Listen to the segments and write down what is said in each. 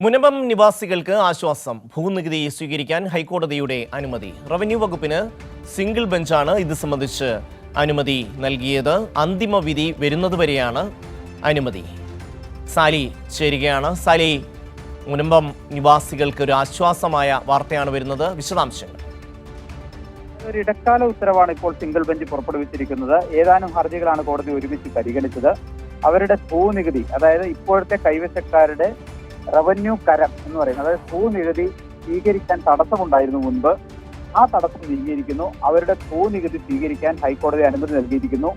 മുനമ്പം നിവാസികൾക്ക് ആശ്വാസം. ഭൂനികുതി സ്വീകരിക്കാൻ ഹൈക്കോടതിയുടെ അനുമതി. റവന്യൂ വകുപ്പിന് സിംഗിൾ ബെഞ്ചാണ് ഇത് സംബന്ധിച്ച് അനുമതി നൽകിയത്. അന്തിമ വിധി വരുന്നതുവരെയാണ് അനുമതി. സാലി ചേരുകയാണ്. സാലി മുനമ്പം നിവാസികൾക്ക് ഒരു ആശ്വാസമായ വാർത്തയാണ് വരുന്നത്. വിശദാംശങ്ങൾ. ഒരു ഇടക്കാല ഉത്തരവാണ് ഇപ്പോൾ സിംഗിൾ ബെഞ്ച് പുറപ്പെടുവിച്ചിരിക്കുന്നത്. ഏതാനും ഹർജികളാണ് കോടതി ഒരുമിച്ച് പരിഗണിച്ചത്. അവരുടെ ഭൂനികുതി അതായത് ഇപ്പോഴത്തെ കൈവശക്കാരുടെ റവന്യൂ കരം എന്ന് പറയുന്നത്. അതായത് ഭൂനികുതി സ്വീകരിക്കാൻ തടസ്സമുണ്ടായിരുന്നു മുൻപ്. ആ തടസ്സം നീങ്ങിയിരിക്കുന്നു. അവരുടെ ഭൂനികുതി സ്വീകരിക്കാൻ ഹൈക്കോടതി അനുമതി നൽകിയിരിക്കുന്നു.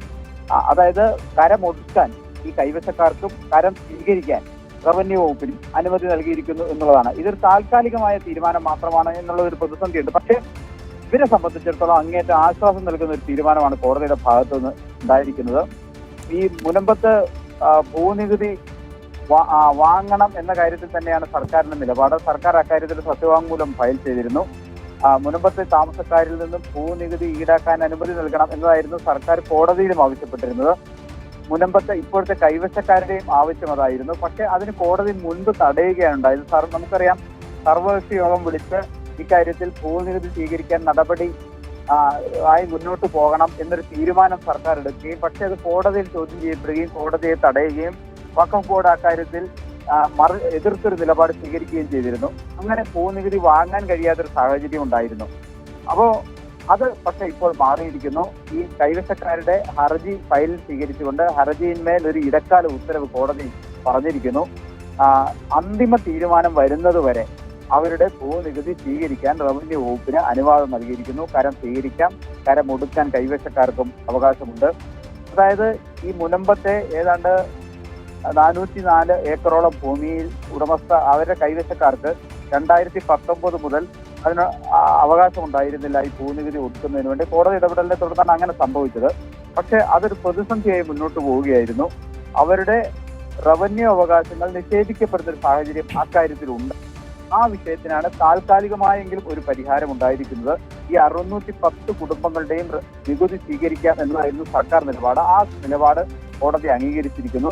അതായത് കരം ഒടുക്കാൻ ഈ കൈവശക്കാർക്കും കരം സ്വീകരിക്കാൻ റവന്യൂ വകുപ്പിനും അനുമതി നൽകിയിരിക്കുന്നു എന്നുള്ളതാണ്. ഇതൊരു താൽക്കാലികമായ തീരുമാനം മാത്രമാണ് എന്നുള്ള ഒരു പ്രതിസന്ധിയുണ്ട്. പക്ഷേ ഇവരെ സംബന്ധിച്ചിടത്തോളം അങ്ങേറ്റ ആശ്വാസം നൽകുന്ന ഒരു തീരുമാനമാണ് കോടതിയുടെ ഭാഗത്തു നിന്ന് ഉണ്ടായിരിക്കുന്നത്. ഈ മുനമ്പത്ത് ഭൂനികുതി വാങ്ങണം എന്ന കാര്യത്തിൽ തന്നെയാണ് സർക്കാരിന്റെ നിലപാട്. സർക്കാർ അക്കാര്യത്തിൽ സത്യവാങ്മൂലം ഫയൽ ചെയ്തിരുന്നു. മുനമ്പത്തെ താമസക്കാരിൽ നിന്നും ഭൂനികുതി ഈടാക്കാൻ അനുമതി നൽകണം എന്നതായിരുന്നു സർക്കാർ കോടതിയിലും ആവശ്യപ്പെട്ടിരുന്നത്. മുനമ്പത്തെ ഇപ്പോഴത്തെ കൈവശക്കാരുടെയും ആവശ്യം അതായിരുന്നു. പക്ഷെ അതിന് കോടതി മുൻപ് തടയുകയാണ് ഉണ്ടായത്. സാർ നമുക്കറിയാം സർവകക്ഷി യോഗം വിളിച്ച് ഇക്കാര്യത്തിൽ ഭൂനികുതി സ്വീകരിക്കാൻ നടപടി ആയി മുന്നോട്ട് പോകണം എന്നൊരു തീരുമാനം സർക്കാർ എടുക്കുകയും പക്ഷേ അത് കോടതിയിൽ ചോദ്യം ചെയ്യപ്പെടുകയും കോടതിയെ തടയുകയും വഖഫ് ബോർഡ് അക്കാര്യത്തിൽ മറു എതിർത്തൊരു നിലപാട് സ്വീകരിക്കുകയും ചെയ്തിരുന്നു. അങ്ങനെ ഭൂനികുതി വാങ്ങാൻ കഴിയാത്തൊരു സാഹചര്യം ഉണ്ടായിരുന്നു. അപ്പോ അത് പക്ഷെ ഇപ്പോൾ മാറിയിരിക്കുന്നു. ഈ കൈവശക്കാരുടെ ഹർജി ഫയൽ സ്വീകരിച്ചുകൊണ്ട് ഹർജിയിന്മേൽ ഒരു ഇടക്കാല ഉത്തരവ് കോടതി പറഞ്ഞിരിക്കുന്നു. അന്തിമ തീരുമാനം വരുന്നതുവരെ അവരുടെ ഭൂനികുതി സ്വീകരിക്കാൻ റവന്യൂ വകുപ്പിന് അനുവാദം നൽകിയിരിക്കുന്നു. കരം സ്വീകരിക്കാം കരം ഒടുക്കാൻ കൈവശക്കാർക്കും അവകാശമുണ്ട്. അതായത് ഈ മുനമ്പത്തെ ഏതാണ്ട് നാനൂറ്റി നാല് ഏക്കറോളം ഭൂമിയിൽ ഉടമസ്ഥ അവരുടെ കൈവശക്കാർക്ക് രണ്ടായിരത്തി പത്തൊമ്പത് മുതൽ അതിന് അവകാശം ഉണ്ടായിരുന്നില്ല ഈ ഭൂനികുതി ഒടുക്കുന്നതിന് വേണ്ടി. കോടതി ഇടപെടലിനെ തുടർന്നാണ് അങ്ങനെ സംഭവിച്ചത്. പക്ഷേ അതൊരു പ്രതിസന്ധിയായി മുന്നോട്ട് പോവുകയായിരുന്നു. അവരുടെ റവന്യൂ അവകാശങ്ങൾ നിഷേധിക്കപ്പെടുന്ന ഒരു സാഹചര്യം അക്കാര്യത്തിലുണ്ട്. ആ വിഷയത്തിനാണ് താൽക്കാലികമായെങ്കിലും ഒരു പരിഹാരം ഉണ്ടായിരിക്കുന്നത്. ഈ അറുന്നൂറ്റി പത്ത് കുടുംബങ്ങളുടെയും നികുതി സ്വീകരിക്കാം എന്നതായിരുന്നു സർക്കാർ നിലപാട്. ആ നിലപാട് കോടതി അംഗീകരിച്ചിരിക്കുന്നു.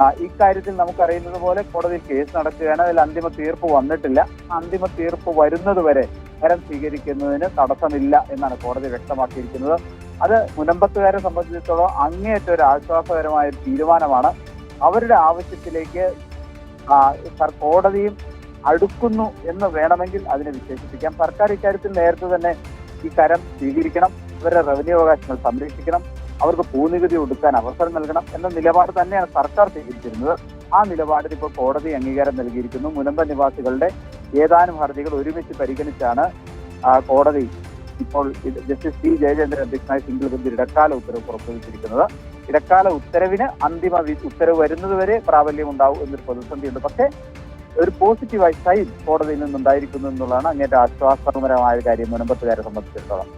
ഇക്കാര്യത്തിൽ നമുക്കറിയുന്നത് പോലെ കോടതി കേസ് നടക്കുകയാണ്. അതിൽ അന്തിമ തീർപ്പ് വന്നിട്ടില്ല. അന്തിമ തീർപ്പ് വരുന്നതുവരെ കരം സ്വീകരിക്കുന്നതിന് തടസ്സമില്ല എന്നാണ് കോടതി വ്യക്തമാക്കിയിരിക്കുന്നത്. അത് മുനമ്പത്തുകാരെ സംബന്ധിച്ചിടത്തോളം അങ്ങേയറ്റം ഒരു ആശ്വാസകരമായ തീരുമാനമാണ്. അവരുടെ ആവശ്യത്തിലേക്ക് കോടതിയും അടുക്കുന്നു എന്ന് വേണമെങ്കിൽ അതിനെ വിശേഷിപ്പിക്കാം. സർക്കാർ ഇക്കാര്യത്തിൽ നേരത്തെ തന്നെ ഈ കരം സ്വീകരിക്കണം. ഇവരുടെ റവന്യൂ അവകാശങ്ങൾ സംരക്ഷിക്കണം. അവർക്ക് ഭൂനികുതി ഒടുക്കാൻ അവസരം നൽകണം എന്ന നിലപാട് തന്നെയാണ് സർക്കാർ സ്വീകരിച്ചിരുന്നത്. ആ നിലപാടിന് ഇപ്പോൾ കോടതി അംഗീകാരം നൽകിയിരിക്കുന്നു. മുനമ്പ നിവാസികളുടെ ഏതാനും ഹർജികൾ ഒരുമിച്ച് പരിഗണിച്ചാണ് കോടതി ഇപ്പോൾ ജസ്റ്റിസ് പി ജയചന്ദ്രൻ അധ്യക്ഷനായ സിംഗിൾ ബെഞ്ച് ഇടക്കാല ഉത്തരവ് പുറപ്പെടുവിച്ചിരിക്കുന്നത്. ഇടക്കാല ഉത്തരവിന് അന്തിമ ഉത്തരവ് വരുന്നതുവരെ പ്രാബല്യം ഉണ്ടാവും എന്നൊരു പ്രതിസന്ധിയുണ്ട് പക്ഷേ ഒരു പോസിറ്റീവായി സൈൻ കോടതിയിൽ നിന്നുണ്ടായിരിക്കുന്നു എന്നുള്ളതാണ് അങ്ങേറ്റ ആശ്വാസപരമായ കാര്യം മുനമ്പത്തുകാരെ സംബന്ധിച്ചിടത്തോളം.